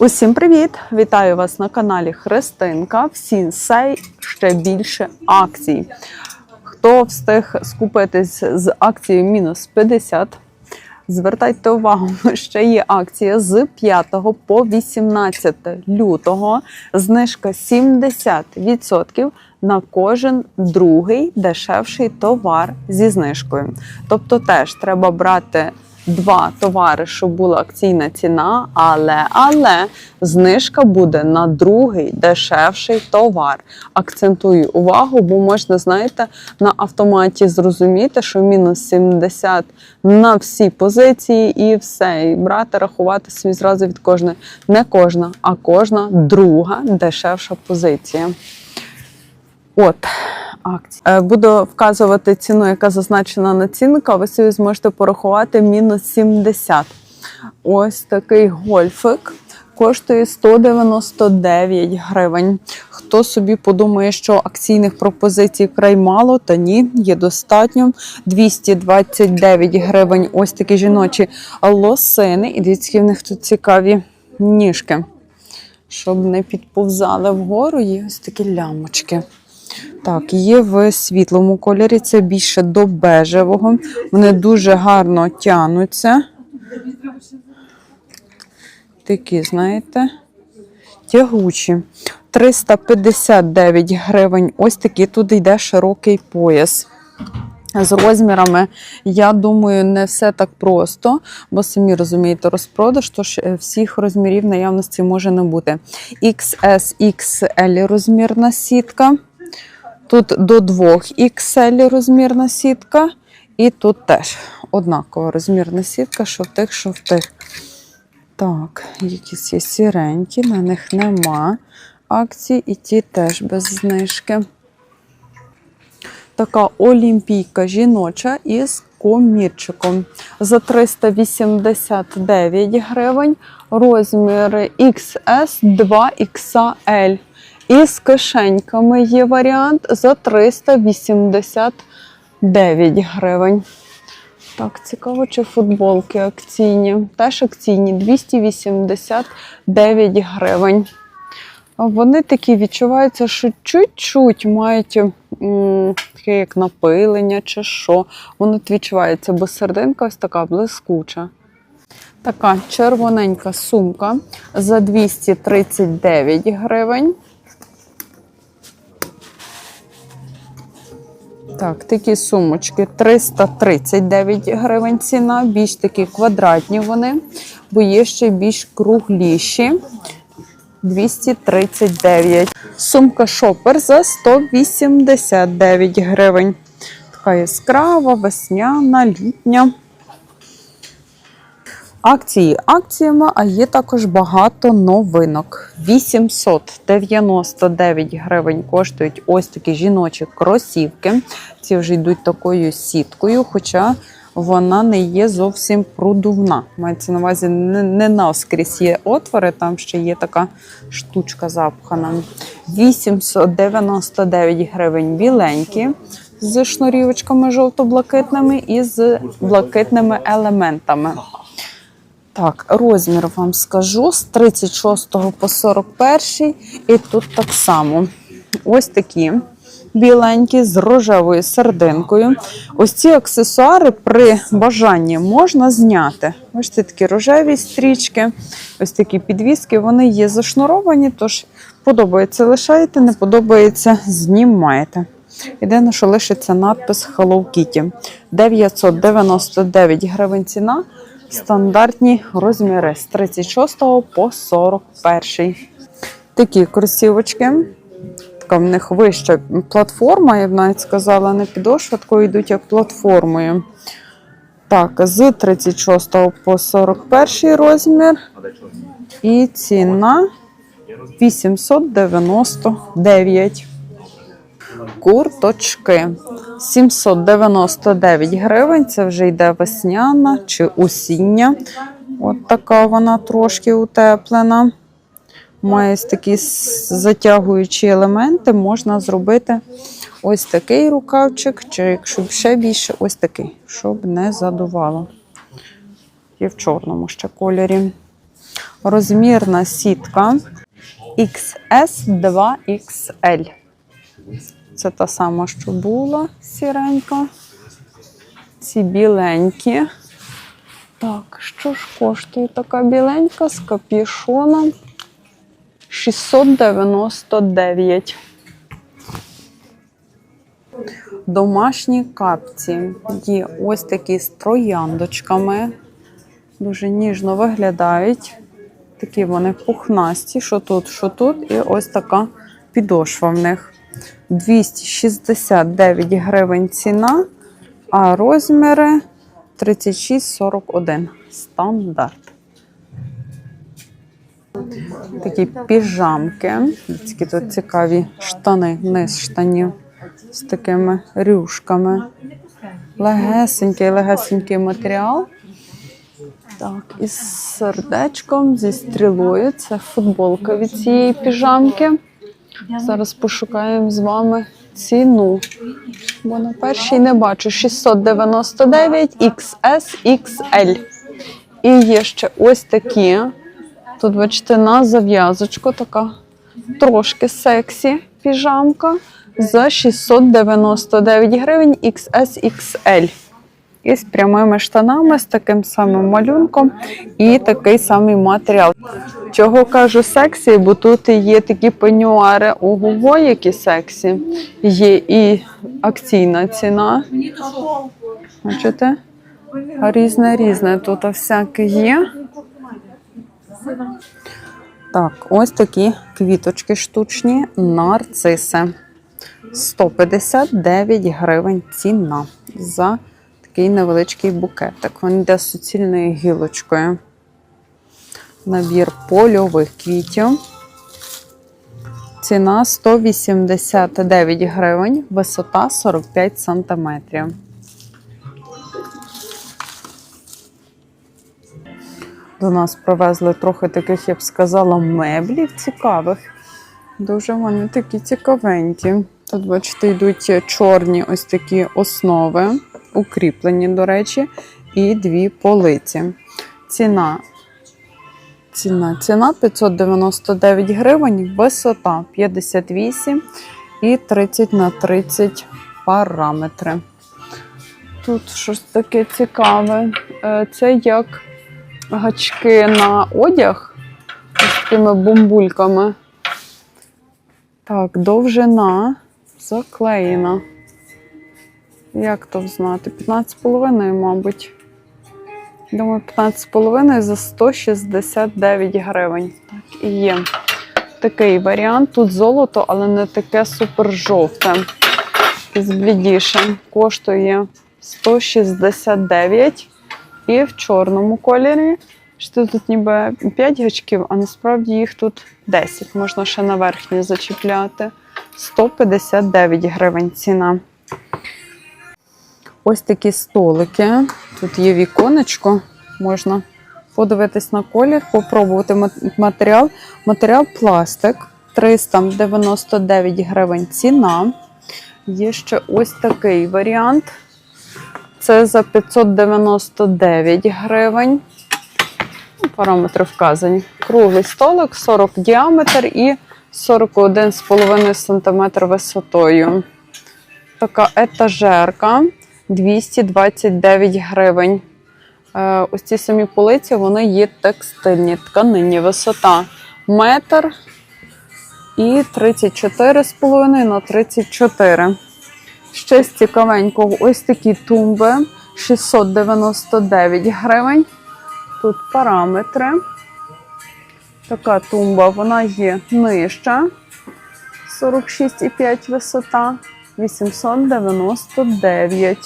Усім привіт! Вітаю вас на каналі Христинка. В Сінсей ще більше акцій. Хто встиг скупитись з акцією мінус 50, звертайте увагу, ще є акція з 5 по 18 лютого. Знижка 70% на кожен другий дешевший товар зі знижкою. Тобто теж треба брати два товари, щоб була акційна ціна, але, але знижка буде на другий дешевший товар. Акцентую увагу, бо можна, знаєте, на автоматі зрозуміти, що мінус 70 на всі позиції і все. І брати, рахувати собі зразу від кожної. Не кожна, а кожна друга дешевша позиція. От акції. Е, Буду вказувати ціну, яка зазначена на ціннику, а ви собі зможете порахувати мінус 70. Ось такий гольфик коштує 199 гривень. Хто собі подумає, що акційних пропозицій вкрай мало, та ні, є достатньо. 229 гривень. Ось такі жіночі лосини. І дивіться, в них тут цікаві ніжки. Щоб не підповзали вгору, є ось такі лямочки. Так, є в світлому кольорі, це більше до бежевого. Вони дуже гарно тянуться. Такі, знаєте, тягучі. 359 гривень. Ось такий тут йде широкий пояс. З розмірами, я думаю, не все так просто, бо самі розумієте, розпродаж, тож е, всіх розмірів наявності може не бути. XS, XL розмірна сітка. Тут до 2 XL розмірна сітка, і тут теж однакова розмірна сітка, що в тих, що в тих. Так, якісь є сіренькі, на них нема акцій, і ті теж без знижки. Така олімпійка жіноча із комірчиком за 389 гривень, розміри XS 2XL. І з кишеньками є варіант за 389 гривень. Так, цікаво, чи футболки акційні. Теж акційні 289 гривень. Вони такі відчуваються, що чуть-чуть мають таке як напилення чи що. Воно відчувається, бо сердинка ось така блискуча. Така червоненька сумка за 239 гривень. Так, такі сумочки 339 гривень ціна, більш такі квадратні вони, бо є ще більш кругліші. 239. Сумка шопер за 189 гривень. Така яскрава, весняна, літня. Акції акціями, а є також багато новинок. 899 гривень коштують ось такі жіночі кросівки. Ці вже йдуть такою сіткою, хоча вона не є зовсім продувна. Мається на увазі не, навскрізь є отвори, там ще є така штучка запхана. 899 гривень біленькі з шнурівочками жовто-блакитними і з блакитними елементами. Так, розмір вам скажу з 36 по 41. І тут так само. Ось такі біленькі з рожевою сердинкою. Ось ці аксесуари при бажанні можна зняти. Ось це такі рожеві стрічки, ось такі підвіски. Вони є зашнуровані, тож подобається лишаєте, не подобається знімаєте. Єдине, що лишиться надпис Hello Kitty. 999 гривень ціна. Стандартні розміри з 36 по 41. Такі кросівочки. Така в них вища платформа, я б навіть сказала, не підошва, такою йдуть як платформою. Так, з 36 по 41 розмір. І ціна 899. Курточки 799 гривень. Це вже йде весняна чи осіння. От така вона трошки утеплена. Має такі затягуючі елементи. Можна зробити ось такий рукавчик, чи якщо ще більше, ось такий, щоб не задувало. Є в чорному ще кольорі. Розмірна сітка XS2XL. Це та сама, що була сіренька. Ці біленькі. Так, що ж коштує така біленька з капюшоном? 699. Домашні капці. Є ось такі з трояндочками. Дуже ніжно виглядають. Такі вони пухнасті, що тут, що тут. І ось така підошва в них. 269 гривень ціна, а розміри 36-41. Стандарт. Такі піжамки. Такі тут цікаві штани, низ штанів з такими рюшками. Легесенький, легесенький матеріал. Так, із сердечком, зі стрілою. Це футболка від цієї піжамки. Зараз пошукаємо з вами ціну. Бо на першій не бачу 699 XS І є ще ось такі. Тут, бачите, на зав'язочку така трошки сексі піжамка за 699 гривень XSXL. З прямими штанами, з таким самим малюнком і такий самий матеріал. Чого кажу сексі, бо тут є такі пенюари ого, які сексі. Є і акційна ціна. Бачите? Різне різне тут всяке є. Так, ось такі квіточки штучні, нарциси. 159 гривень ціна за такий невеличкий букетик. Він йде з суцільною гілочкою. Набір польових квітів. Ціна 189 гривень, висота 45 сантиметрів. До нас привезли трохи таких, я б сказала, меблів цікавих. Дуже вони такі цікавенькі. Тут, бачите, йдуть чорні ось такі основи, укріплені, до речі, і дві полиці. Ціна. Ціна ціна 599 гривень, висота 58 і 30 на 30 параметри. Тут щось таке цікаве. Е, Це як гачки на одяг з такими бомбульками. Так, довжина заклеєна. Як то взнати? 15,5, мабуть. Думаю, 15,5 за 169 гривень. Так, і є такий варіант. Тут золото, але не таке супер жовте. Якесь блідіше. Коштує 169 і в чорному кольорі. Що тут ніби 5 гачків, а насправді їх тут 10. Можна ще на верхні зачіпляти. 159 гривень ціна. Ось такі столики. Тут є віконечко, можна подивитись на колір, попробувати матеріал. Матеріал пластик 399 гривень ціна. Є ще ось такий варіант. Це за 599 гривень. Ну, Параметри вказані. Круглий столик, 40 діаметр і 41,5 см висотою. Така етажерка 229 гривень. Е, Ось ці самі полиці, вони є текстильні, тканині. Висота метр і 34,5 на 34. Ще з цікавенького, ось такі тумби 699 гривень. Тут параметри. Така тумба, вона є нижча. 46,5 висота, 899.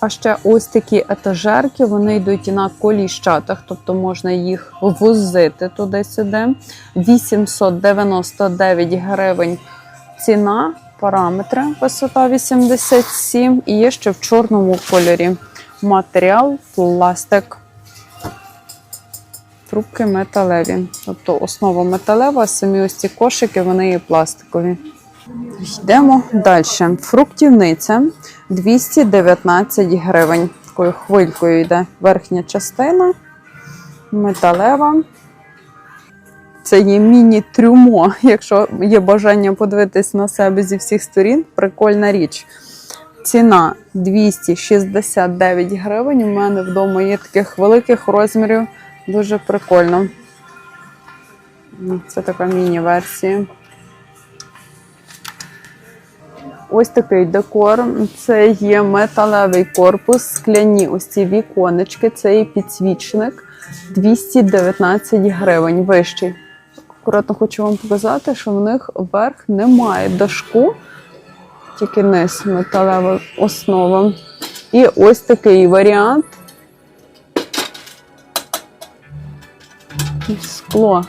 А ще ось такі етажерки, вони йдуть на коліщатах, тобто можна їх возити туди-сюди. 899 гривень ціна, параметри, висота 87 і є ще в чорному кольорі. Матеріал, пластик. Трубки металеві. Тобто основа металева, самі ось ці кошики вони є пластикові. Йдемо далі. Фруктівниця 219 гривень. Такою хвилькою йде верхня частина, металева. Це є міні-трюмо, якщо є бажання подивитись на себе зі всіх сторін, прикольна річ. Ціна 269 гривень. У мене вдома є таких великих розмірів. Дуже прикольно. Це така міні-версія. Ось такий декор. Це є металевий корпус, скляні ось ці віконечки, це є підсвічник 219 гривень вищий. Акуратно хочу вам показати, що в них верх немає дашку, тільки низ металева основа. І ось такий варіант. Скло.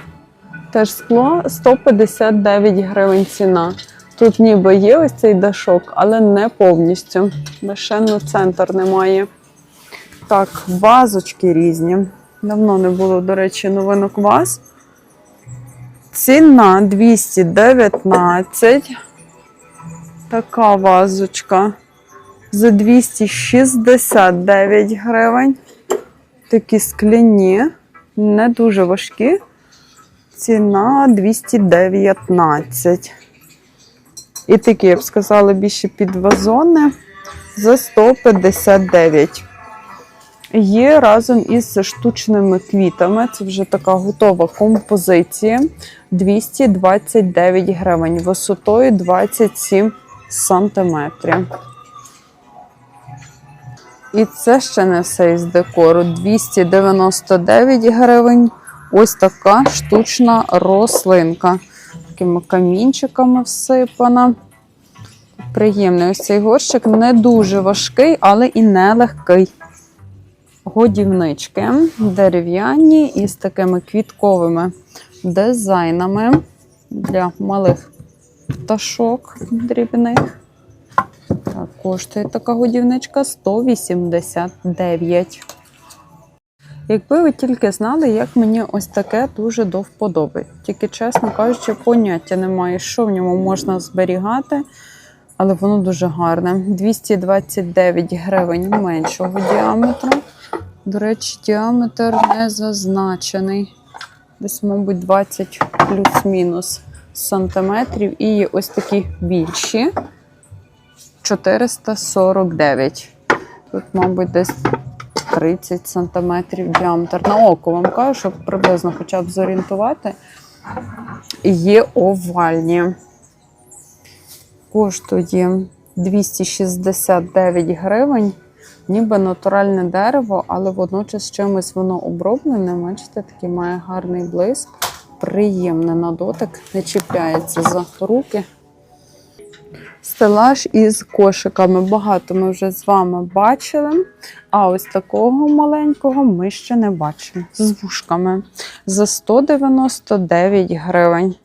Теж скло 159 гривень ціна. Тут ніби є ось цей дашок, але не повністю. Лише на центр немає. Так, вазочки різні. Давно не було, до речі, новинок ваз. Ціна 219. Така вазочка за 269 гривень. Такі скляні, не дуже важкі. Ціна 219. І такі, я б сказала, більше під вазони за 159. Є разом із штучними квітами. Це вже така готова композиція. 229 гривень, висотою 27 сантиметрів. І це ще не все із декору. 299 гривень. Ось така штучна рослинка. Такими камінчиками всипана. Приємний ось цей горщик. Не дуже важкий, але і не легкий. Годівнички дерев'яні із такими квітковими дизайнами для малих пташок дрібних. Коштує така годівничка 189. Якби ви тільки знали, як мені ось таке дуже до вподоби. Тільки, чесно кажучи, поняття немає, що в ньому можна зберігати, але воно дуже гарне. 229 гривень меншого діаметру. До речі, діаметр не зазначений. Десь, мабуть, 20 плюс-мінус сантиметрів. І ось такі більші 449. Тут, мабуть, десь 30 сантиметрів діаметр. На око вам кажу, щоб приблизно хоча б зорієнтувати. Є овальні. Коштує 269 гривень. Ніби натуральне дерево, але водночас чимось воно оброблене. Бачите, такий має гарний блиск, приємне на дотик, не чіпляється за руки. Стелаж із кошиками. Багато ми вже з вами бачили. А ось такого маленького ми ще не бачили. З вушками. За 199 гривень.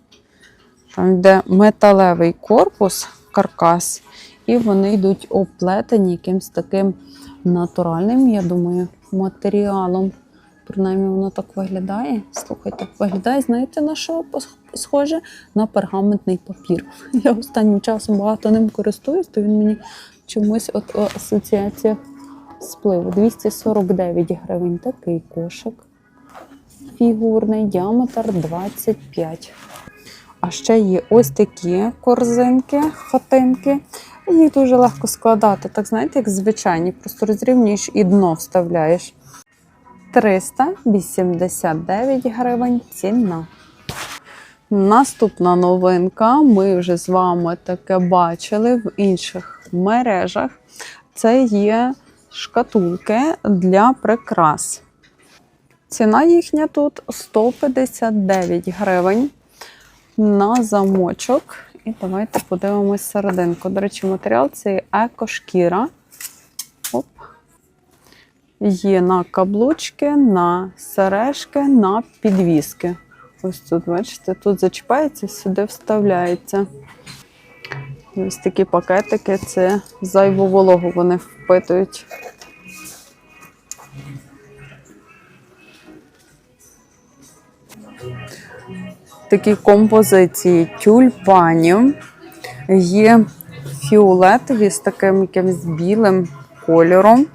Там йде металевий корпус, каркас, і вони йдуть оплетені якимсь таким натуральним, я думаю, матеріалом. Принаймні, воно так виглядає. Слухайте, виглядає, знаєте, на що схоже? На пергаментний папір. Я останнім часом багато ним користуюсь, то він мені чомусь от у асоціаціях спливу. 249 гривень такий кошик. Фігурний діаметр 25. А ще є ось такі корзинки, хатинки. Їх дуже легко складати, так знаєте, як звичайні, просто розрівнюєш і дно вставляєш. 389 гривень ціна. Наступна новинка. Ми вже з вами таке бачили в інших мережах. Це є шкатулки для прикрас. Ціна їхня тут 159 гривень на замочок. І давайте подивимось серединку. До речі, матеріал це екошкіра. Є на каблучки, на сережки, на підвіски. Ось тут, бачите, тут зачіпається, сюди вставляється. Ось такі пакетики це зайву вологу вони впитують. Такі композиції тюльпанів. Є фіолетові з таким якимось білим кольором.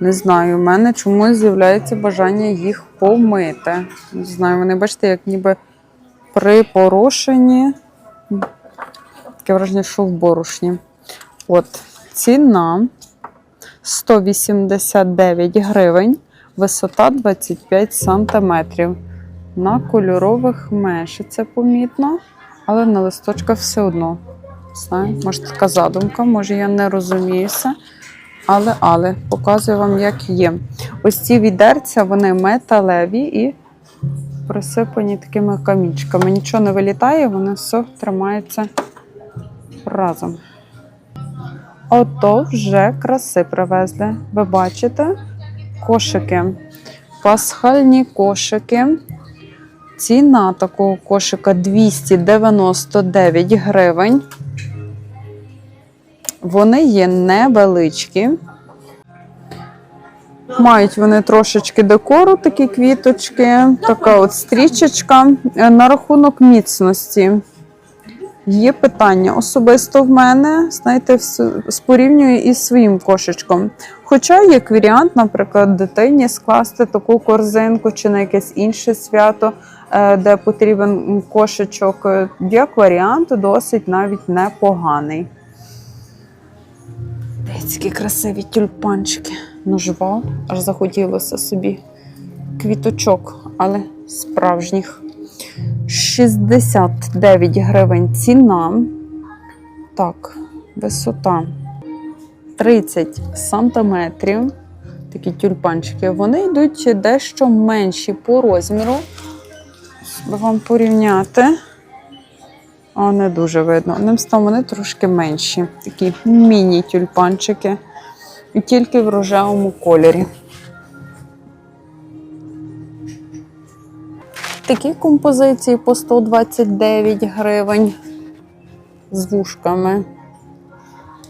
Не знаю, у мене чомусь з'являється бажання їх помити. Не знаю, вони, бачите, як ніби припорошені. Таке враження, що в борошні. От, ціна 189 гривень, висота 25 сантиметрів. На кольорових меші це помітно, але на листочках все одно. Знаю, може така задумка, може я не розуміюся. Але, але показую вам, як є. Ось ці відерця, вони металеві і присипані такими камінчиками. Нічого не вилітає, воно все тримається разом. Ото вже краси привезли. Ви бачите? Кошики. Пасхальні кошики. Ціна такого кошика 299 гривень. Вони є невеличкі. Мають вони трошечки декору, такі квіточки, така от стрічечка. Е, На рахунок міцності. Є питання особисто в мене, знаєте, спорівнюю із своїм кошечком. Хоча як варіант, наприклад, дитині скласти таку корзинку чи на якесь інше свято, е, де потрібен кошечок, е, як варіант, досить навіть непоганий. Дивіться, які красиві тюльпанчики. Ну, жива, аж захотілося собі квіточок, але справжніх. 69 гривень ціна. Так, висота 30 сантиметрів. Такі тюльпанчики. Вони йдуть дещо менші по розміру. Би вам порівняти. А, не дуже видно. Одним словом, вони трошки менші. Такі міні-тюльпанчики. І тільки в рожевому кольорі. Такі композиції по 129 гривень з вушками.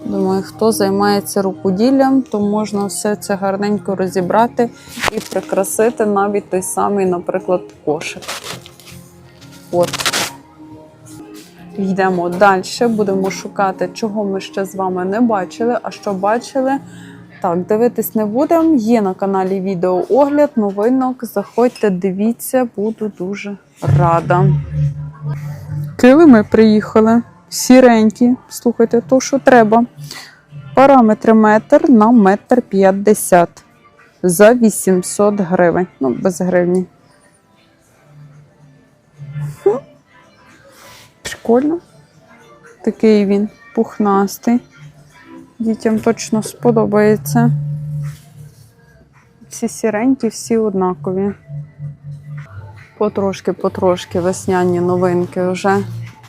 Думаю, хто займається рукоділлям, то можна все це гарненько розібрати і прикрасити навіть той самий, наприклад, кошик. От. Йдемо далі, будемо шукати, чого ми ще з вами не бачили, а що бачили. Так, дивитись не будемо. Є на каналі відео огляд, новинок. Заходьте, дивіться, буду дуже рада. Килими приїхали. Сіренькі. Слухайте, то що треба. Параметри метр на метр п'ятдесят. За 800 гривень. Ну, без гривні. Прикольно. Такий він пухнастий. Дітям точно сподобається. Всі сіренькі, всі однакові. Потрошки-потрошки весняні новинки вже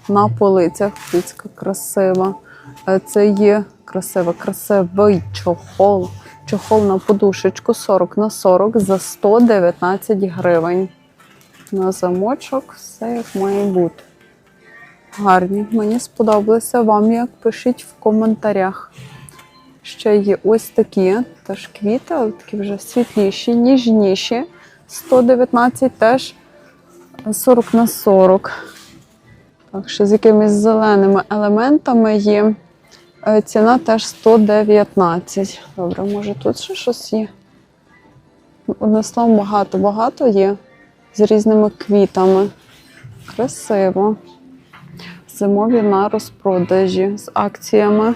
на полицях. Піцька красива. Е, Це є красива, красивий чохол. Чохол на подушечку 40 на 40 за 119 гривень. На замочок все як має бути. Гарні, мені сподобалося. Вам як пишіть в коментарях. Ще є ось такі теж квіти, але такі вже світліші, ніжніші. 119 теж 40 на 40. Так що з якимись зеленими елементами є. Е, Ціна теж 119. Добре, може тут ще щось є. Одним словом, багато-багато є з різними квітами. Красиво. Зимові на розпродажі з акціями.